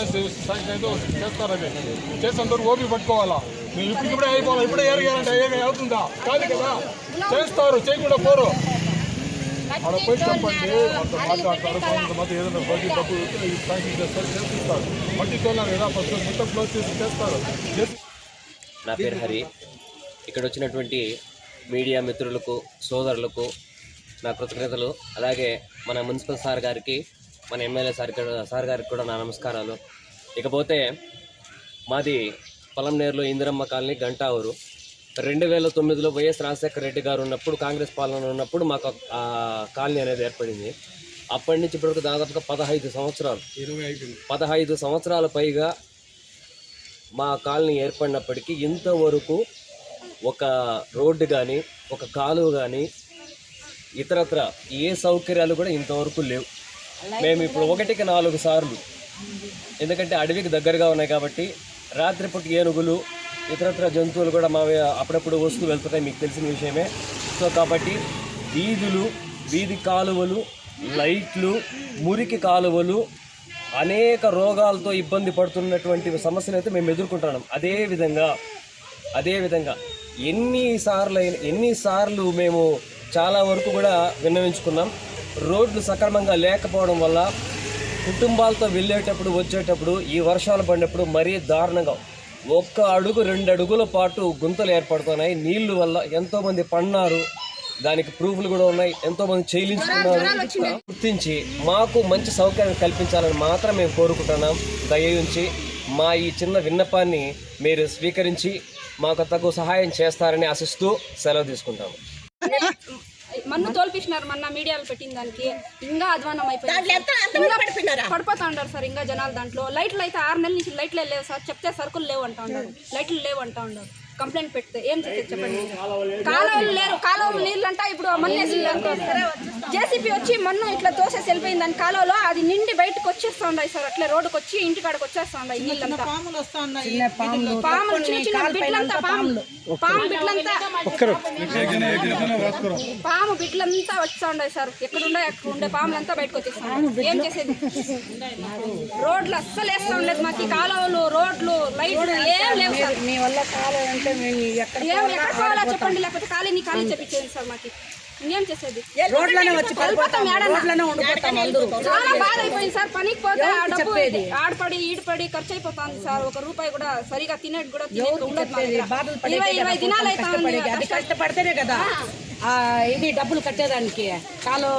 కావాలా finance sanction చేస్తారు అది చేసేంత ఓపిక పట్టుకోవాలా? మీరు ఇప్పుడు ఇప్పుడే అయిపోవాలి. ఇప్పుడే ఏరిగారంటే ఏమి అవుతుందా? కాదు కదా? చేస్తారు. చేయకుండా పోరు. అక్కడ పోయి చెప్పండి వాళ్ళతో మాట్లాడతారు. కొంతమంది ఏదైనా బడ్జీ డబ్బు ప్యాకింగ్ చేస్తారు చేపిస్తారు. మట్టి తోలారు కదా ఫస్ట్ మొత్తం క్లోజ్ చేసి చేస్తారు. నా పేరు హరి. ఇక్కడ వచ్చినటువంటి మీడియా మిత్రులకు సోదరులకు నా కృతజ్ఞతలు. అలాగే మన మున్సిపల్ సార్ గారికి మన ఎమ్మెల్యే సార్ సార్ గారికి కూడా నా నమస్కారాలు. ఇకపోతే మాది పొలంనేరులో ఇందిరమ్మ కాలనీ గంటావూరు. రెండు వేల తొమ్మిదిలో వైఎస్ రాజశేఖర రెడ్డి గారు ఉన్నప్పుడు కాంగ్రెస్ పాలన ఉన్నప్పుడు మాకు ఆ కాలనీ అనేది ఏర్పడింది. అప్పటి నుంచి ఇప్పటివరకు దాదాపుగా పదహైదు సంవత్సరాలు పదహైదు సంవత్సరాల పైగా మా కాలనీ ఏర్పడినప్పటికీ ఇంతవరకు ఒక రోడ్డు కానీ ఒక కాలువ కానీ ఇతరత్ర ఏ సౌకర్యాలు కూడా ఇంతవరకు లేవు. మేము ఇప్పుడు ఒకటికి నాలుగు సార్లు. ఎందుకంటే అడవికి దగ్గరగా ఉన్నాయి కాబట్టి రాత్రిపూట ఏనుగులు ఇతరత్ర జంతువులు కూడా మా అప్పుడప్పుడు వస్తూ వెళ్తుంటాయి మీకు తెలిసిన విషయమే. సో కాబట్టి వీధులు వీధి కాలువలు లైట్లు మురికి కాలువలు అనేక రోగాలతో ఇబ్బంది పడుతున్నటువంటి సమస్యలు అయితే మేము ఎదుర్కొంటున్నాం. అదేవిధంగా అదేవిధంగా ఎన్నిసార్లు అయిన ఎన్నిసార్లు మేము చాలా వరకు కూడా విన్నవించుకున్నాం. రోడ్లు సక్రమంగా లేకపోవడం వల్ల కుటుంబాలతో వెళ్ళేటప్పుడు వచ్చేటప్పుడు ఈ వర్షాలు పడినప్పుడు మరీ దారుణంగా. ఒక్క అడుగు రెండు అడుగుల పాటు గుంతలు ఏర్పడుతున్నాయి. నీళ్ళు వల్ల ఎంతోమంది పడినారు. దానికి ప్రూఫ్లు కూడా ఉన్నాయి. ఎంతోమంది చేయించుకున్నారు గుర్తించి మాకు మంచి సౌకర్యం కల్పించాలని మాత్రం మేము కోరుకుంటున్నాం. దయించి మా ఈ చిన్న విన్నపాన్ని మీరు స్వీకరించి మాకు తగు సహాయం చేస్తారని ఆశిస్తూ సెలవు తీసుకుంటాము. మన్ను తోల్పించినారు మొన్న మీడియాలో పెట్టిన దానికి. ఇంకా అధ్వానం అయిపోయింది పడిపోతా ఉన్నారు సార్ ఇంకా జనాలు దాంట్లో. లైట్లు అయితే ఆరు నెలల నుంచి లైట్లే లేవు సార్. చెప్తే సరుకులు లేవు అంటా ఉన్నారు. లైట్లు లేవు అంటా ఉన్నారు. కంప్లైంట్ పెడితే ఏం చేసేది చెప్పండి? కాలువలు లేరు. కాలువలు నీళ్ళు అంటా ఇప్పుడు మన్నేసి జేసీపీ వచ్చి మన్ను ఇట్లా తోసేసి వెళ్ళిపోయింది దాని కాలువలో అది నిండి బయటకు వచ్చేస్తా ఉన్నాయి సార్. అట్లా రోడ్డుకి వచ్చి ఇంటికాడకి వచ్చేస్తా ఉన్నాయి నీళ్ళంతా. పాములు చిన్న చిన్న బిడ్లంతా పాములు పాము బిడ్లంతా పాము బిడ్లంతా వస్తా ఉన్నాయి సార్. ఎక్కడ ఉండే అక్కడ ఉండే పాములంతా బయటకు వచ్చేస్తాయి ఏం చేసేది? రోడ్లు అస్సలు వేస్తా ఉండలేదు మాకు కాలువలు రోడ్లు లైట్లు ఏం లేవు సార్. మీ వల్ల కాలం అంటే మేము ఎక్కడ చెప్పండి లేకపోతే ఖాళీ నీ ఖాళీ చెప్పించేది సార్ మాకు. ఇంకేం చేసేది? రోడ్లోనే వచ్చి. రోడ్లోనే ఉండిపోతాం అందరూ. చాలా బాధ అయిపోయింది సార్. పనికి పోతే ఆ డబ్బు ఆడపడి ఈడపడి ఖర్చు అయిపోతుంది సార్. ఒక రూపాయి కూడా సరిగా తినేది కూడా ఇరవై ఇరవై దినాలు కొంచెం అవుతా కష్టపడేది. అది కష్టపడితేనే కదా. ఇది డబ్బులు కట్టేదానికి. కాలు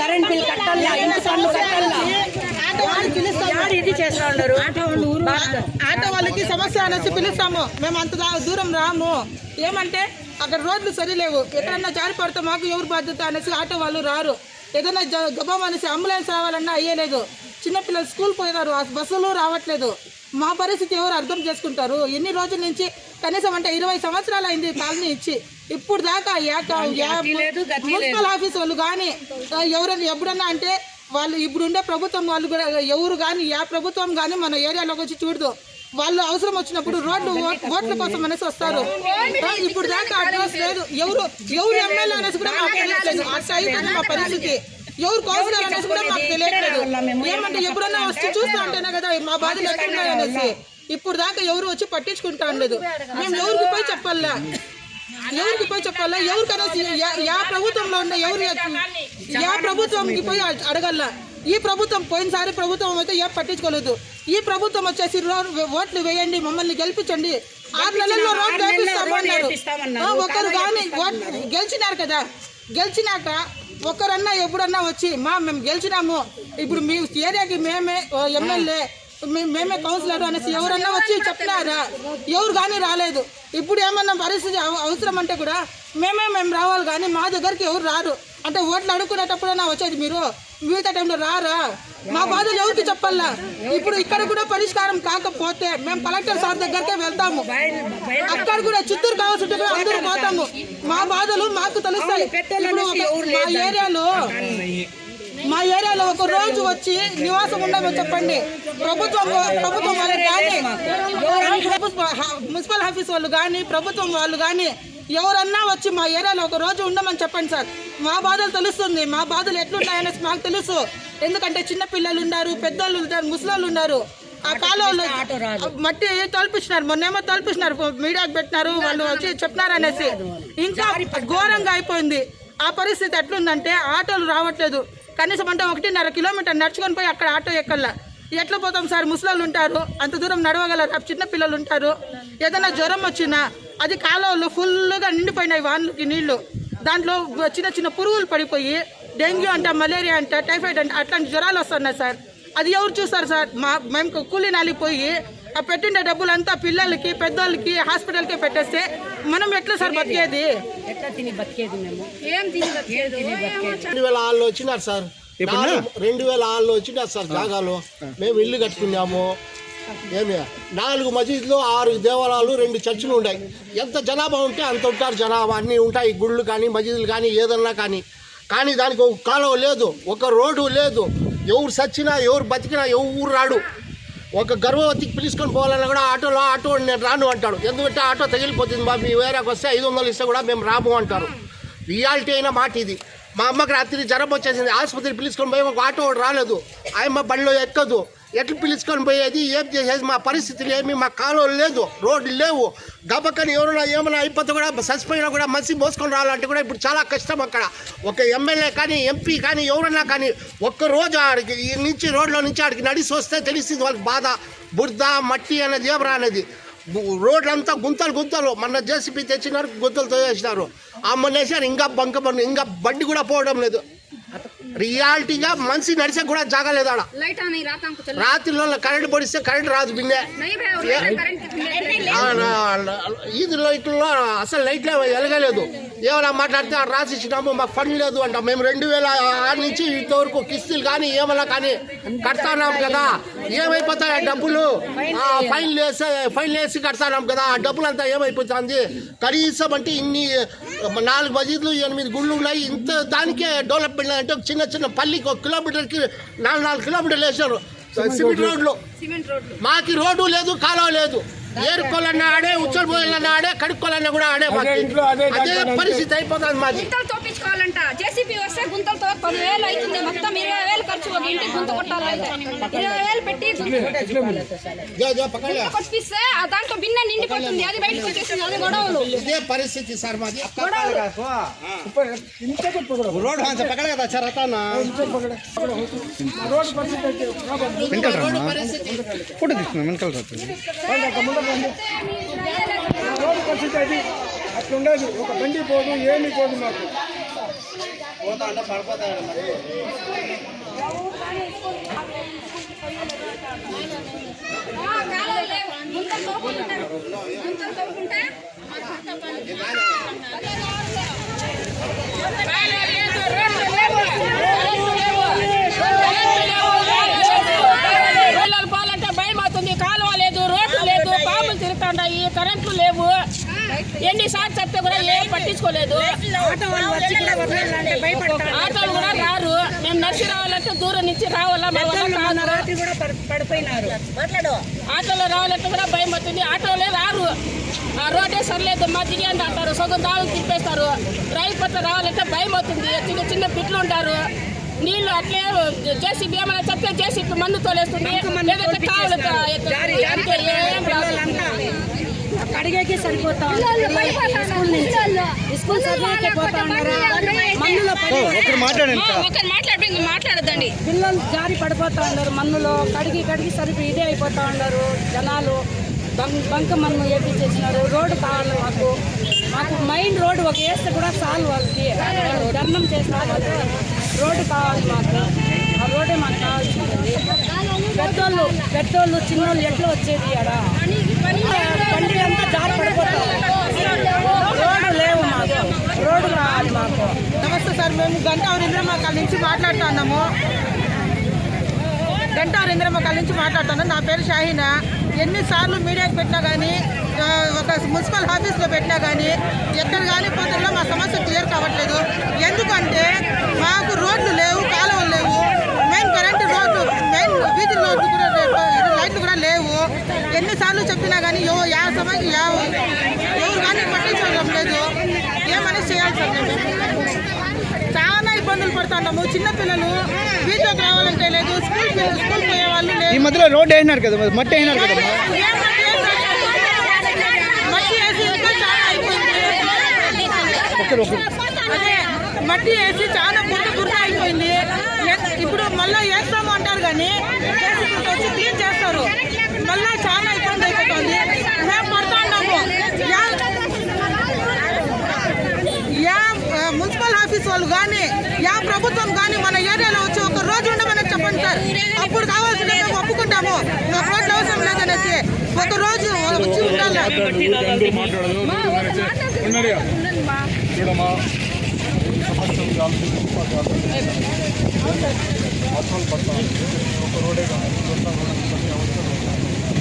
కరెంట్ బిల్ కట్టాలా? ఇంటి పన్ను కట్టాలా? యాడ ఇది చేస్తా ఉన్నారు. ఆటో వాళ్ళకి సమస్య అనేసి పిలుస్తాము. మేము అంత దూరం రాము. ఏమంటే అక్కడ రోడ్లు సరిలేవు. ఎక్కడన్నా జారి పడితే మాకు ఎవరు బాధ్యత అనేసి ఆటో వాళ్ళు రారు. ఏదైనా గబం అనేసి అంబులెన్స్ రావాలన్నా అయ్యలేదు. చిన్నపిల్లలు స్కూల్ పోయినారు ఆ బస్సులు రావట్లేదు. మా పరిస్థితి ఎవరు అర్థం చేసుకుంటారు? ఎన్ని రోజుల నుంచి కనీసం అంటే ఇరవై సంవత్సరాలు అయింది కాలనీ ఇచ్చి. ఇప్పుడు దాకా మున్సిపల్ ఆఫీస్ వాళ్ళు కానీ ఎవరైనా ఎప్పుడన్నా అంటే వాళ్ళు ఇప్పుడు ఉండే ప్రభుత్వం వాళ్ళు కూడా ఎవరు కానీ ఏ ప్రభుత్వం కానీ మన ఏరియాలోకి వచ్చి చూడదు. వాళ్ళు అవసరం వచ్చినప్పుడు రోడ్లు ఓట్ల కోసం అనేసి వస్తారు. ఇప్పుడు దాకా అడ్రస్ లేదు. ఎవరు ఎవరు ఎమ్మెల్యే అనేసి కూడా మాకు తెలియట్లేదు. అట్లా అయిపోయింది మా పరిస్థితి. ఎవరు కౌన్సిలర్ అనేసి కూడా మాకు తెలియట్లేదు. ఏమంటే ఎప్పుడన్నా వచ్చి చూస్తా ఉంటేనే కదా మా బాధలు ఎక్కడున్నాయి అనేసి. ఇప్పుడు దాకా ఎవరు వచ్చి పట్టించుకుంటా ఉండదు. మేము ఎవరికి పోయి చెప్పాలా? ఎవరికి పోయి చెప్పాలా? ఎవరికైనా యా- ప్రభుత్వంలో ఉన్న ఎవరు యా ప్రభుత్వంకి పోయి అడగల్లా? ఈ ప్రభుత్వం పోయినసారి ప్రభుత్వం అయితే ఏం పట్టించుకోలేదు. ఈ ప్రభుత్వం వచ్చేసి ఓట్లు వేయండి మమ్మల్ని గెలిపించండి. ఆరు నెలల్లో రోడ్డు వేపిస్తామన్నారు. ఒకరు కానీ గెలిచినారు కదా. గెలిచినాక ఒకరన్నా ఎప్పుడన్నా వచ్చి మా మేము గెలిచినాము. ఇప్పుడు మీ ఏరియాకి మేమే ఎమ్మెల్యే మేమే కౌన్సిలర్ అనేసి ఎవరన్నా వచ్చి చెప్పినారా? ఎవరు కానీ రాలేదు. ఇప్పుడు ఏమన్నా పరిస్థితి అవ- అవసరం అంటే కూడా మేమే మేము రావాలి కానీ మా దగ్గరికి ఎవరు రారు. అంటే ఓట్లు అడుక్కునేటప్పుడైనా వచ్చేది మీరు. మిగతా టైంలో రారా? మా బాధలు ఎవరికి చెప్పాలా? ఇప్పుడు ఇక్కడ కూడా పరిష్కారం కాకపోతే మేము కలెక్టర్ సార్ దగ్గరికే వెళ్తాము. అక్కడ కూడా చిత్తూరు కావాల్సి ఉంటే కూడా అందరూ పోతాము. మా బాధలు మాకు తెలుస్తాయి. మా ఏరియాలో మా ఏరియాలో ఒక రోజు వచ్చి నివాసం ఉండమని చెప్పండి. ప్రభుత్వం ప్రభుత్వం వాళ్ళు కానీ మున్సిపల్ ఆఫీస్ వాళ్ళు కానీ ప్రభుత్వం వాళ్ళు కానీ ఎవరన్నా వచ్చి మా ఏరియాలో ఒక రోజు ఉండమని చెప్పండి సార్. మా బాధలు తెలుస్తుంది. మా బాధలు ఎట్లున్నాయనేసి మాకు తెలుసు. ఎందుకంటే చిన్న పిల్లలు ఉన్నారు పెద్దోళ్ళు ఉన్నారు ముసలోళ్ళు ఉన్నారు. ఆ కాలంలో మట్టి తొలిపించినారు మొన్నేమో తొలిపించినారు మీడియాకి పెట్టినారు. వాళ్ళు వచ్చి చెప్పినారు అనేసి ఇంకా ఘోరంగా అయిపోయింది. ఆ పరిస్థితి ఎట్లుందంటే ఆటోలు రావట్లేదు. కనీసం అంటే ఒకటిన్నర కిలోమీటర్ నడుచుకొని పోయి అక్కడ ఆటో ఎక్కల్లా ఎట్లా పోతాం సార్? ముసలాళ్ళు ఉంటారు. అంత దూరం నడవగలరు? చిన్న పిల్లలు ఉంటారు. ఏదైనా జ్వరం వచ్చినా అది కాలువలు ఫుల్గా నిండిపోయినాయి వాన్లకి నీళ్ళు. దాంట్లో చిన్న చిన్న పురుగులు పడిపోయి డెంగ్యూ అంట మలేరియా అంట టైఫాయిడ్ అంట అట్లాంటి జ్వరాలు వస్తున్నాయి సార్. అది ఎవరు చూస్తారు సార్? మా మేము కూలీ నాలిపోయి ఆ పెట్టిన డబ్బులంతా పిల్లలకి పెద్దోళ్ళకి హాస్పిటల్కి పెట్టేస్తే మనం ఎట్లా సార్ బతికేది? ఎట్లా తిని బతికేది మేము? ఏం తిని బతికేది? ఏమో రెండు వేల ఆరులో వచ్చినారు సార్. రెండు వేల ఆరులో వచ్చినారు సార్ జాగాలో. మేము ఇల్లు కట్టుకున్నాము. ఏమి? నాలుగు మసీదులు ఆరు దేవాలయాలు రెండు చర్చిలు ఉన్నాయి ఎంత జనాభా ఉంటే అంత ఉంటారు జనాభా. అన్నీ ఉంటాయి. గుళ్ళు కానీ మసీదులు కానీ ఏదన్నా కానీ. కానీ దానికి ఒక కాలువ లేదు. ఒక రోడ్డు లేదు. ఎవరు సచ్చినా ఎవరు బతికినా ఎవరు రాడు. ఒక గర్భవతికి పిలుచుకొని పోవాలన్నా కూడా ఆటోలో ఆటో నేను రాను అంటాడు. ఎందుకంటే ఆటో తగిలిపోతుంది బాబు మీ వేరేకి వస్తే ఐదు వందలు ఇస్తే కూడా మేము రాము అంటారు. రియాలిటీ అయిన మాట ఇది. మా అమ్మకి రాత్రి జ్వరం వచ్చేసింది. ఆసుపత్రి పిలుచుకొని పోయి ఒక ఆటో రాలేదు. ఆయమ్మ బండిలో ఎక్కదు. ఎట్లు పిలుచుకొని పోయేది? ఏం చేసేది? మా పరిస్థితులు ఏమి? మా కాలువలు లేదు రోడ్లు లేవు. గబక్కని ఎవరైనా ఏమైనా అయిపోతే కూడా చచ్చిపోయినా కూడా మసి మోసుకొని రావాలంటే కూడా ఇప్పుడు చాలా కష్టం అక్కడ. ఒక ఎమ్మెల్యే కానీ ఎంపీ కానీ ఎవరైనా కానీ ఒక్క రోజు ఆడికి ఈ నుంచి రోడ్లో నుంచి ఆడికి నడిచి వస్తే తెలిసింది వాళ్ళకి బాధ బురద మట్టి అనేది ఏమరా అనేది. రోడ్లంతా గుంతలు గుంతలు. మొన్న జేసీపీ తెచ్చినారు ఆ మొన్న అమ్మనేసారు ఇంకా బంక ఇంకా బండి కూడా పోవడం లేదు. రియాలిటీగా మనిషి నడిచే కూడా జాగా లేదు ఆడ. లైట్ అని రాతాంకు చెల్లి. రాత్రిలో కరెంట్ పొడిస్తే కరెంట్ రాదు బిన్నే. నై బే, లైట్ కరెంట్ కింద ఆ, నా- ఈది లైట్లో అసలు లైట్లే వెలగలేదు ఏమైనా మాట్లాడితే ఆడ రాసి ఇచ్చినాము మాకు పని లేదు అంట. మేము రెండు వేల ఆరు నుంచి ఇంతవరకు కిస్తులు కానీ ఏమైనా కానీ కడతాన్నాం కదా. ఏమైపోతాయి ఆ డబ్బులు? ఆ, ఫైన్ వేసి ఫైన్ వేసి కడతాన్నాం కదా. ఆ డబ్బులు అంతా ఏమైపోతుంది? కనీసం అంటే ఇన్ని నాలుగు మసీదులు ఎనిమిది గుళ్ళు ఉన్నాయి. ఇంత దానికే డెవలప్మెంట్ అంటే ఒక చిన్న చిన్న పల్లికి ఒక కిలోమీటర్కి నాలుగు నాలుగు కిలోమీటర్లు వేసారు సిమెంట్ రోడ్లు. సిమెంట్ రోడ్లు. మాకి రోడ్డు లేదు కాలువ లేదు. ఏరుకోవాలన్నా ఆడే ఉచ్చలు పోయాలన్నా ఆడే కడుక్కోవాలన్నా కూడా ఆడే అదే పరిస్థితి అయిపోతుంది మాది. గుంతలు తోపించుకోవాలంట. జేసీబీ వస్తే గుంతలతో పదివేలు అవుతుంది. మొత్తం ఇరవై వేలు ఖర్చు ఒక ఇంటికి గుంత కొట్టాలంటే. ఇరవై వేలు పెట్టి. దాంట్లో బిన్న నిండిపోతుంది. అది అది పరిస్థితి సార్ మాది. రోడ్ పక్కన కదా సార్ అట్లుండదు ఒక బండి పోదు ఏమి పోదు మాకు. పోతా అంటే పడిపోతాడు గుంతలు తవ్వుకుంటారు. గుంతలు తవ్వుకుంటే కాలువలు లేదు, రోడ్లు లేవు. రోడ్లు లేవు. పిల్లలు పోవాలంటే భయం అవుతుంది కాలువ లేదు రోడ్లు లేదు పాములు తిరుగుతుంటాయి కరెంట్లు లేవు పట్టించుకోలేదు. ఆటోలు కూడా రారు. మేము నడిచి రావాలంటే దూరం నుంచి రావాలా పడిపోయినారు. ఆటోలో రావాలంటే కూడా భయం అవుతుంది. ఆటోలే రారు. ఆ రోడ్డే సరిలేదు మా దిగండి అంటారు. సగం దావులు తిప్పేస్తారు. రైలు పట్ల రావాలంటే భయం అవుతుంది. చిన్న చిన్న బిడ్డలు ఉంటారు. నీళ్ళు అట్లే జేసీబీ ఏమైనా చెప్తే జేసీబీ మందు తోలేస్తుంది. లేదంటే కావాలి కడిగేకి సరిపోతా. స్కూల్ నుంచి. స్కూల్ చదివేకి పోతా ఉన్నారు మన్నులో మాట్లాడండి పిల్లలు జారి పడిపోతా ఉన్నారు మన్నులో కడిగి కడిగి సరిపి ఇదే అయిపోతా ఉన్నారు జనాలు. బంక్ బంక మన్ను వేపించేసినారు రోడ్డు కావాలి మాకు. మాకు మెయిన్ రోడ్డు ఒక వేస్తే కూడా చాలు వాళ్ళకి. వాళ్ళు దండం చేసిన వాళ్ళు. రోడ్డు కావాలి మాకు. ఆ రోడ్డే మాకు కావాల్సింది పెద్దోళ్ళు పెద్దోళ్ళు చిన్నోళ్ళు ఎట్లా వచ్చేది ఇక్కడ బండి అంతా జారి పడిపోతాం రోడ్డు లేవు మాకు. రోడ్డు కావాలి మాకు. నమస్తే సార్ మేము గంట ఇంద్రమ్మ కాల నుంచి మాట్లాడుతున్నాము. గంట ఇంద్రమ్మ కాల నుంచి మాట్లాడుతున్నాను నా పేరు షాహీనా. ఎన్నిసార్లు మీడియాకి పెట్టినా కానీ ఒక మున్సిపల్ ఆఫీస్లో పెట్టినా కానీ ఎక్కడ కానీ పోతున్నా మా సమస్య క్లియర్ కావట్లేదు. ఎందుకంటే మాకు రోడ్లు లేవు మెయిన్ కరెంటు రోడ్డు మెయిన్ వీధి రోడ్డు కూడా లేవు, లైట్లు కూడా లేవు ఎన్నిసార్లు చెప్పినా కానీ ఎవ- యా సమయం యా ఎవరు కానీ పట్టించుకోవడం లేదు సార్ మేము చాలా ఇబ్బందులు పడుతున్నాము చిన్నపిల్లలు వీటిలోకి రావాలంటే లేదు స్కూల్ స్కూల్ పోయే వాళ్ళు ఈ మధ్యలో రోడ్ వేసినారు కదా మట్టి వేసినారు కదా మట్టి వేసి చాలా బురద బురద అయిపోయింది. ఇప్పుడు మళ్ళీ వేస్తాము అంటారు కానీ వచ్చి క్లీన్ చేస్తారు. మళ్ళీ చాలా ఇబ్బంది అయిపోతుంది. మేము పడుతున్నాము యా- యా మున్సిపల్ ఆఫీస్ వాళ్ళు కానీ యా ప్రభుత్వం కానీ మన ఏరియాలో వచ్చి ఒక రోజు ఉండమని చెప్పండి సార్ అప్పుడు కావాల్సిన మేము ఒప్పుకుంటాము ఒక రోజు అవసరం లేదనేసి ఒక రోజు వచ్చి ఉండాలి చూడమ్మా వర్షాలు పడతాం ఒక రోడే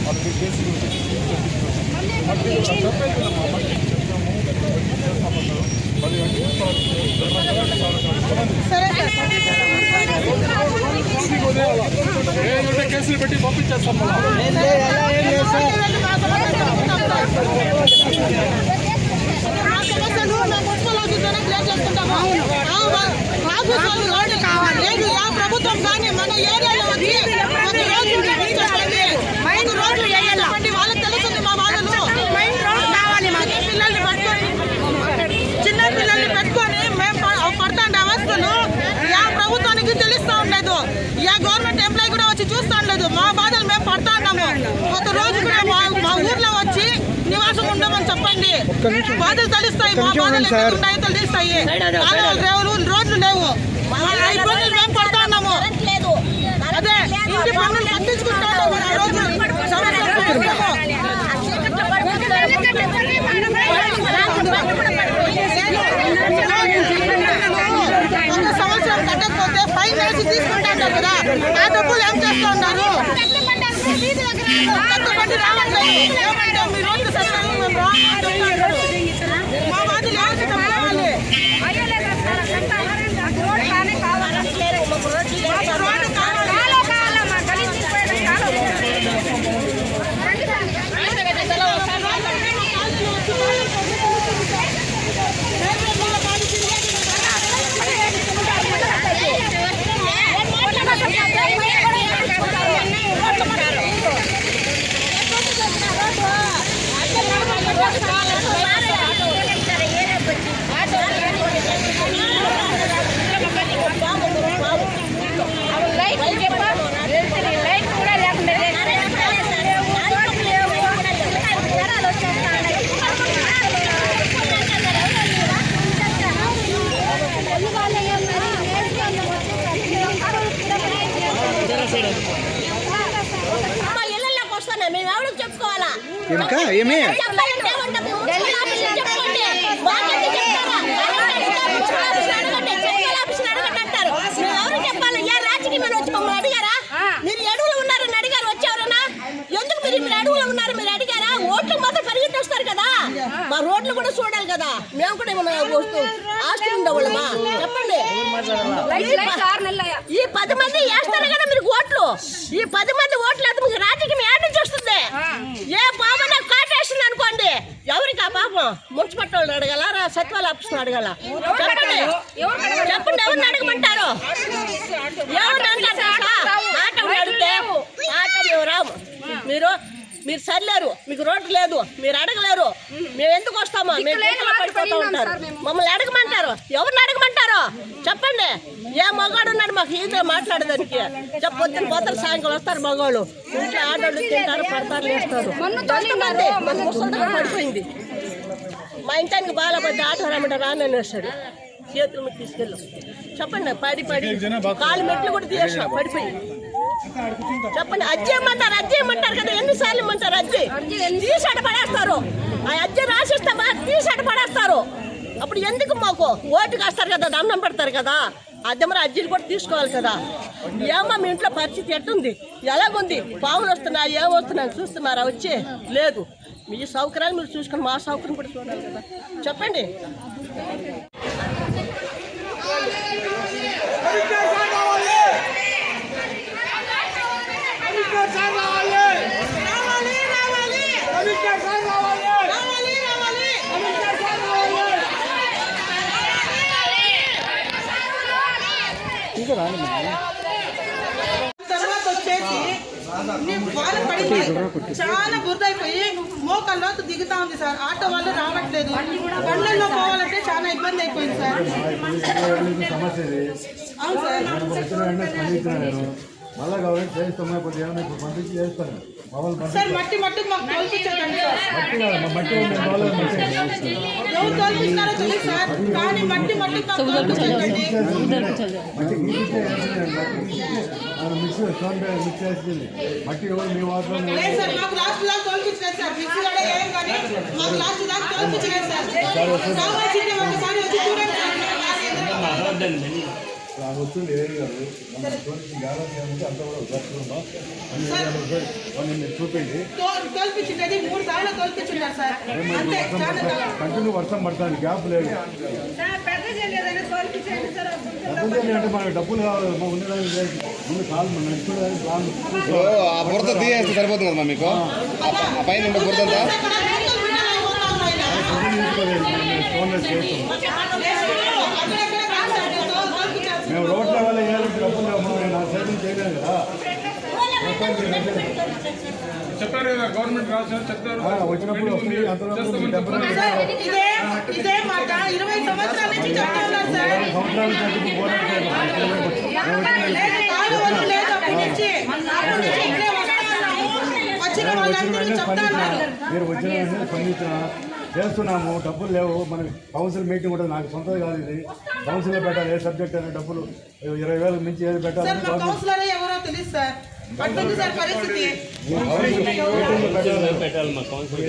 రోడ్లు అవసరం కేసు చెప్పేసినమ్మా మట్టి చేస్తాము చేస్తామన్నారు పది సరే సార్ ఏంటంటే కేసులు పెట్టి పంపించేస్తాం మళ్ళీ ఆ సమస్యలు మేము మున్సిపల్ ఆఫీస్లోనే క్లియర్ చేసుకుంటాము. ఆ వా- ఆఫీస్ వాళ్ళు రోడ్డు కావాలి. లేదు, ఆ ప్రభుత్వం కానీ మన ఏరియాలో వచ్చి బాధలు తెలుస్తాయి మా బాధలు ఎక్కడ ఉన్నాయో తెలుస్తాయి. లేవు రోడ్లు లేవు ఆ ఇబ్బందులు మేము పడతా ఉన్నాము అదే ఇంటి పనులు పట్టించుకుంటా ఉన్నాము ఆ రోజు సమస్యలు ఒక సంవత్సరం కట్టకపోతే ఫైన్ వేసి తీసుకుంటారు డబ్బులు ఏం చేస్తూ ఉన్నారు సరిగ్గా మేము రాము అని చెప్తున్నారు. మా వాటిని ఎవరికి డబ్బులు ఇవ్వాలి? మాకు రోడ్డు కావాలి. మా ఇళ్ళలోకి వస్తాను మేము ఎవరికి చెప్పుకోవాలా ఇంకా ఏమి చెప్పాలంటే ఏమంటాం? మున్సిపల్ ఆఫీసులో చెప్పుకోండి. మాకెందుకు చెప్తారా? మున్సిపల్ ఆఫీసులో అడగండి. మున్సిపల్ ఆఫీసులో అడగండి అంటారు. మేము ఎవరికి చెప్పాలి? ఏ రాజకీయమైన వచ్చి మమ్మల్ని అడిగారా? మీరు అడుగులో ఉన్నారని అడిగారు వచ్చేవారన్నా ఎందుకు మీరు ఇప్పుడు అడుగులో ఉన్నారు మీరు అడిగారా ఓట్లు మాత్రం పరిగెత్తి వస్తారు కదా మా రోడ్లు కూడా చూడాలి కదా మేము కూడా ఏమన్నా వస్తూ ఆస్తులు ఉండవాళ్ళమా? చెప్పండి. ఈ పది మంది వేస్తారు కదా మీరు ఓట్లు? ఈ పది మంది ఓట్లు అయితే మీకు రాజకీయం ఏడు నుంచి వస్తుంది? ఏ పాపన కాటేస్తుంది అనుకోండి. ఎవరికి ఆ పాపం? మున్సిపల్ వాళ్ళు అడగాల? రా సత్వాల ఆఫీస్ అడగాల? చెప్పండి. చెప్పండి ఎవరిని అడగమంటారు? ఎవరిని తెలుసా? ఆటో అడిగితే ఆటో మేము రాము మీరు మీరు సరిలేరు మీకు రోడ్డు లేదు మీరు అడగలేరు. మేము ఎందుకు వస్తామా? మేము గుంటలో పడిపోతూ ఉంటారు. మమ్మల్ని అడగమంటారు. ఎవరిని అడగమంటారు? చెప్పండి. ఏ మగాడు ఉన్నాడు మాకు ఈజీగా మాట్లాడడానికి చెప్పొద్దు పోతారు సాయంకాలం వస్తారు మగవాళ్ళు. ఇంట్లో ఆటోలు తింటారు పడతారు మన ముసలిదాన్ని పడిపోయింది. మా ఇంటానికి బాలబడ్డ ఆటో రమ్మంటే రానని వస్తాడు. చేతులు తీసుకెళ్ళు. చెప్పండి పడి పడి. కాలు మెట్లు కూడా తీసేసిన పడిపోయి చెప్పండి అజ్జి ఇమ్మంటారు అజ్జి ఇమ్మంటారు కదా? ఎన్నిసార్లు ఇమ్మంటారు అజ్జి? తీసాడు పడేస్తారు. ఆ అజ్జి రాసిస్తే బాగా తీసాడు పడేస్తారు. అప్పుడు ఎందుకు మాకు ఓటు కాస్తారు కదా? దండం పెడతారు కదా? అద్దె మరి అజ్జీలు కూడా తీసుకోవాలి కదా? ఏమో మీ ఇంట్లో పరిస్థితి ఎట్టుంది? ఎలాగుంది? పాములు వస్తున్నాయి? ఏం వస్తున్నాయి చూస్తున్నారా? వచ్చి? లేదు. మీ సౌకర్యాలు మీరు చూసుకొని మా సౌకర్యం కూడా చూడాలి కదా? చెప్పండి. తర్వాత వచ్చేసి వాళ్ళు పడిపోయి చాలా బురదైపోయి మోకాల్లో దిగుతా ఉంది సార్ ఆటో వాళ్ళు రావట్లేదు బండ్లలో పోవాలంటే చాలా ఇబ్బంది అయిపోయింది సార్ అవును సార్ మళ్ళీ కావాలంటే చేస్తాం ఇప్పుడు పంపించి చేస్తాను. సార్ మట్టి మట్టి మాకు తోల్పించకండి సార్ మట్టి కాదు, మా మట్టి ఉంది, బాగాలేదు మట్టి. ఎవరు తోల్పించినారో తెలియదు సార్ కానీ మట్టి మట్టి మాకు తోల్పించకండి మట్టి గీకిస్తే వేసింది, మట్టి గీకిస్తే మనం మిక్స్ స్టోన్ పే మిక్స్ చేసింది మట్టి ఎవరు మీ వాటర్ లేదు సార్ మాకు లాస్ట్ దాకా తోల్పించలేదు సార్ మిక్సీ కూడా ఏం కానీ మాకు లాస్ట్ దాకా తోల్పించలేదు సార్ కావాల్సింది ఒకసారి వచ్చి చూడండి సార్ వస్తుంది ఏం కాదు మన స్టోన్కి గ్యారెంటీ ఏమంటే అంతా కూడా దర్శనం అన్ని మీరు చాలా కంటిన్యూ వర్షం పడుతుంది గ్యాప్ లేదు. అంటే మనకి డబ్బులు కావాలి ఉండడానికి. ముందు కాదు మనం నడుచుకోవడానికి ప్లాన్ ఆ బురద తీయేస్తే సరిపోతుంది కదా మీకు? ఆ పైన ఉండే బురద. ఫోన్ చేస్తాం అక్కడక్కడ కాదు సార్, తో- తోల్పించారు సార్. మేము రోడ్ల వల్ల ఏదో డబ్బులు లేవు. మనం నా సైతం చేయలేము కదా. చెప్పారు కదా గవర్నమెంట్ రాశారు చెప్తారు. వచ్చినప్పుడు ఇరవై సంవత్సరాల నుంచి. వచ్చిన వాళ్ళందరూ మీరు వచ్చిన స్పందించిన చేస్తున్నాము డబ్బులు లేవు. మన కౌన్సిల్ మీటింగ్ ఉంటుంది. నాకు సొంతది కాదు ఇది. కౌన్సిల్లో పెట్టాలి ఏ సబ్జెక్ట్ అనే డబ్బులు. ఇరవై వేలకు మించి ఏది పరిస్థితి.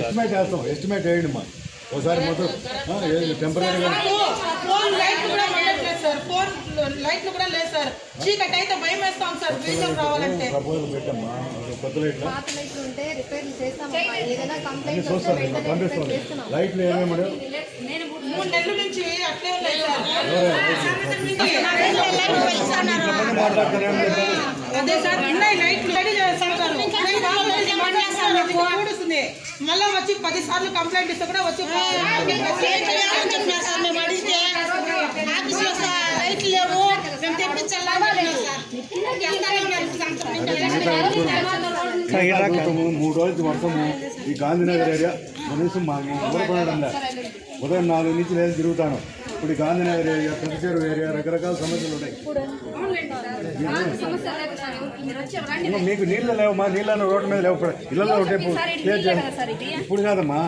ఎస్టిమేట్ వేస్తాం ఎస్టిమేట్ వేయండి మా ఒకసారి మొత్తం టెంపరీగా ఫోన్ లైట్లు కూడా వెళ్ళట్లేదు సార్ ఫోన్ లైట్లు కూడా లేదు సార్ చీకటి అయితే భయం వేస్తాం సార్ రావాలంటే ప్రపోజల్ పెట్టమ్మా ఒక కొత్త లైట్లు పాత లైట్లు ఉంటే రిపేర్లు చేస్తామమ్మా ఏదైనా కంప్లైంట్ వస్తే చూస్తాను వెంటనే రిపేర్ పంపిస్తాను చేస్తున్నాం లైట్లు ఏమేమి మూడు నెలల నుంచి అట్లే ఉన్నాయి సార్ అదే సార్. మళ్ళా వచ్చి పది సార్లు కంప్లైంట్ ఇస్తే కూడా వచ్చి మూడు రోజులు వర్షము. ఈ గాంధీనగర్ ఏరియా కనీసం మాకు ఉదయం నాలుగు నుంచి లేదు తిరుగుతాను. ఇప్పుడు గాంధీనగర్ ఏరియా ప్రతిచేరు ఏరియా రకరకాల సమస్యలు ఉన్నాయి. మీకు నీళ్ళు లేవమ్మా నీళ్ళను రోడ్డు మీద లేవు ఇప్పుడు ఇళ్ళలో ఉంటే ఇప్పుడు ఇప్పుడు కాదమ్మా.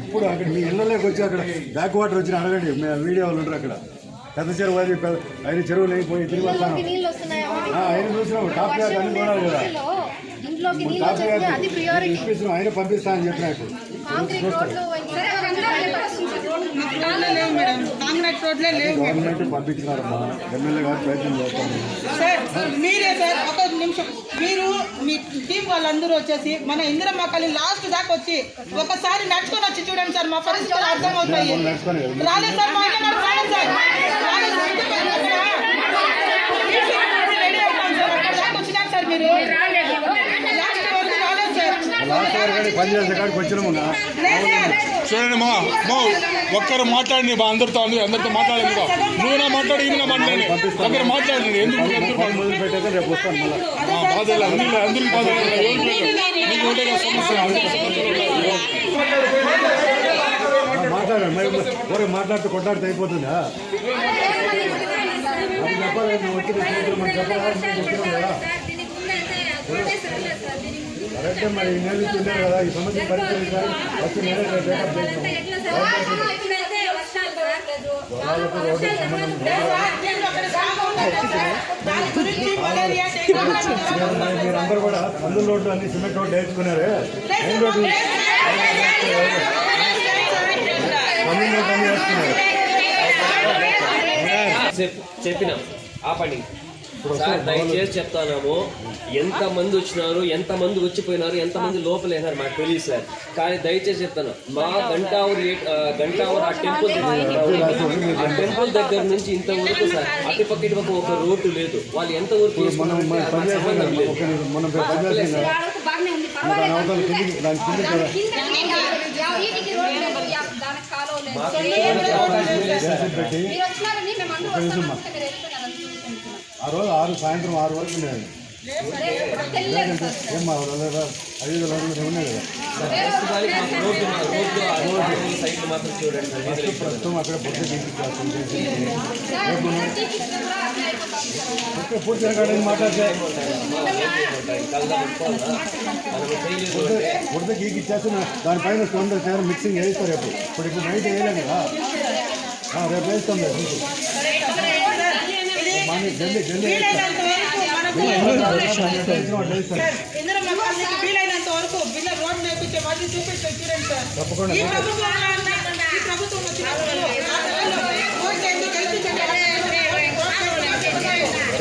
ఇప్పుడు అక్కడ మీ ఇళ్ళలోకి వచ్చి అక్కడ బ్యాక్ వాటర్ వచ్చిన అడగండి వీడియో వాళ్ళు ఉంటారు అక్కడ. పెద్ద చెరువు అది ఐదు చెరువులు అయిపోయి తిరిగి వస్తాను. నీళ్ళు వస్తున్నాయా? ఆ, ఆయన చూసినాం టాప్ బ్యాగ్ అన్ని చూడాలి కదా. టాప్ ఇప్పిస్తున్నాం ఆయన పంపిస్తానని చెప్పినట్టు కాంక్రీట్ రోడ్లు సరే అవంతా అయిపోతుంది సార్. రోడ్లే లేవు మేడం కాంగ్రెస్ రోడ్లే లేవు గవర్నమెంట్ పంపించినారమ్మా. ఎమ్మెల్యే గారు ప్రయత్నం చేస్తాను సార్ మీరే సార్ ఒక నిమిషం. మీరు మీ టీం వాళ్ళందరూ వచ్చేసి మన ఇందిరమ్మ కళి లాస్ట్ దాకా వచ్చి ఒకసారి నడుచుకొని వచ్చి చూడండి సార్ మా పరిస్థితులు అర్థమవుతాయి. రాలేదు సార్ మా ఇంట్లో నాకు రాలేదు సార్. మీరు లాస్ట్ వరకు రాలేదు సార్. కాడికి వచ్చినాము. చూడండి మా మా ఒక్కరు మాట్లాడండి మా అందరితో అందరూ అందరితో మాట్లాడండి. నువ్వు నా మాట్లాడి ఈయన మాట్లాడండి ఒకరు మాట్లాడండి ఎందుకు బాధ అందరూ అందరూ బాధ. నీకు కదా సమస్య అందరికీ. మాట్లాడండి మాట్లాడితే కొట్లాడితే అయిపోతుందా అది చెప్పాలి చెప్పాలి మరి ఈ నెల కదా ఈ వచ్చి బ్యాకప్ మీరందరూ కూడా అందుల రోడ్లు అన్ని సిమెంట్ రోడ్లు వేసుకున్నారు మెయిన్ రోడ్లు అన్ని రోడ్లు అన్ని వేసుకున్నారు చెప్ చెప్పినాం ఆపండి సార్ దయచేసి చెప్తాము ఎంత మంది వచ్చినారు ఎంత మంది వచ్చిపోయినారు ఎంత మంది లోపలేనారు మాకు తెలియదు సార్. కానీ దయచేసి చెప్తాను. మా గంటావూరు గంటావూరు ఆ టెంపుల్ దగ్గర ఆ టెంపుల్ దగ్గర నుంచి ఇంతవరకు సార్ అటు పక్క ఇటు పక్క ఒక రోడ్డు లేదు. వాళ్ళు ఎంత వరకు మనం ఆ రోజు ఆరు సాయంత్రం ఆరు వరకు ఉండేది ఏం మా ఐదు వేల ఉన్నాయి కదా. ప్రస్తుతం అక్కడ కాడని మాట్లాడితే గీకి ఇచ్చేస్తున్నా దానిపైన స్టోన్ చేయాలి మిక్సింగ్ వేస్తారు రేపు ఇప్పుడు ఇప్పుడు నైట్ వేయలేము కదా. రేపు వేస్తాం రేపు వీలైనంత వరకు మనకు వేస్తాం ఇందులో మాకు వీలైనంత వరకు బిల్ల రోడ్ నేర్పించే వాళ్ళు చూపించారు చూడండి సార్ ఈ ప్రభుత్వం వచ్చినప్పుడు ఎందుకు?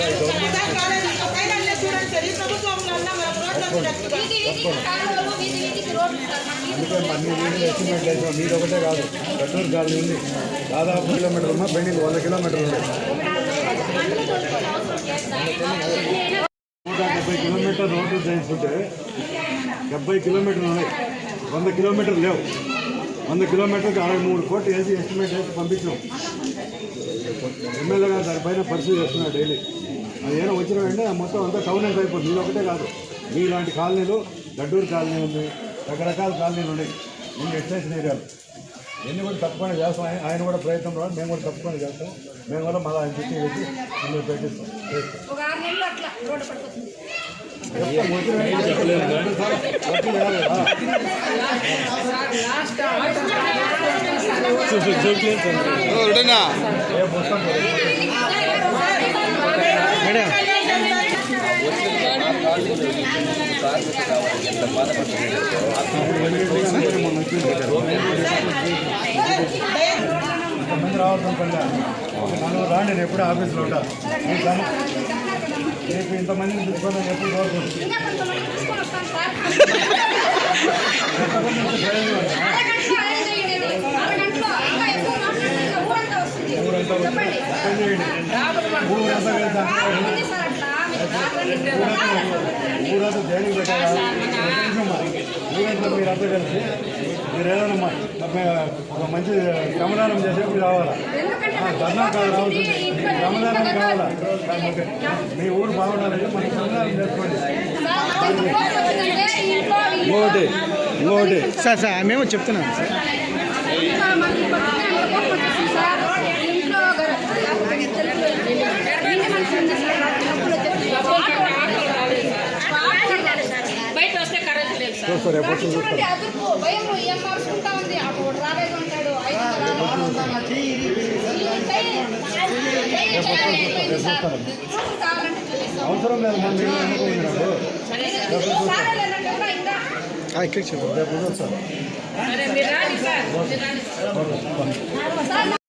సార్ చూడండి సార్ ఈ ప్రభుత్వంలో మన రోడ్లు సార్ అందుకే అన్ని ఎస్టిమేట్ వేసాం మీరు ఒకటే కాదు కట్టూరు కాలనీ ఉంది దాదాపు కిలోమీటర్ ఉన్నా బెండింగ్ వంద కిలోమీటర్లు ఉంది నూట డెబ్బై కిలోమీటర్ రోడ్డు చేయించుకుంటే డెబ్బై కిలోమీటర్లు ఉన్నాయి. వంద కిలోమీటర్లు లేవు. వంద కిలోమీటర్కి అరవై మూడు కోట్లు వేసి ఎస్టిమేట్ వేసి పంపించాం. ఎమ్మెల్యే గారు దానిపైన పరిస్థితి చేస్తున్నారు డైలీ. అది ఏమైనా వచ్చిన వెంటనే ఆ మొత్తం అంతా టౌన్ అంతా అయిపోతుంది. మీరు ఒకటే కాదు. మీలాంటి కాలనీలు గడ్డూరు కాలనీ ఉంది రకరకాల కాలనీలు ఉన్నాయి. ముందు ఎక్స్టెన్షన్ ఏరియాలు. ఎన్ని కూడా తప్పకుండా చేస్తాం. ఆయన- కూడా ప్రయత్నం రావాలి. మేము కూడా తప్పకుండా చేస్తాం. మేము కూడా మళ్ళీ ఆయన చుట్టూ వేసి ఇందులో పెట్టిస్తాం. చేస్తాం రావడం పల్లె మనం రాండి ఎప్పుడు ఆఫీస్లో ఉంటా రేపు ఇంతమందిని తీసుకొని ఎప్పుడు మాట్లాడితే ఊరంతా పని ఊరంతా కలిసి ఊరంతా దేనికి పెట్టాలా ఊరంతా మీరంతా కలిసి మీరు ఏదైనా ఒక మంచి శ్రమదానం చేసేప్పుడు రావాలా ధర్నా కాదు రావచ్చు శ్రమదానం కావాలా. మీ ఊరు బాగుండాలంటే మనం శ్రమదానం చేసుకోండి ఇంకోటి ఇంకోటి సార్ సార్ మేము చెప్తున్నాం సార్ ఇంకా మనకి పొద్దున్నే అంత కోపం వచ్చేసింది సార్. ఇంట్లో గ- ఇంటి మనిషి ఉంది సార్. డబ్బులు వచ్చేసి బయట వస్తే కరెంట్ లేదు సార్ చూస్తారు రేపు వచ్చి చూస్తారు చూడండి అదుపు భయం ఏం మార్చుకుంటా ఉంది అప్పుడు రాలేదు అంటాడు అవసరం లేదు మన మీరు ఎన్నుకున్నారు సార్ లేదంటే కూడా ఇంకా రేపు చూస్తారు సరే మీరు రాండి సార్ మీరు రాండి సార్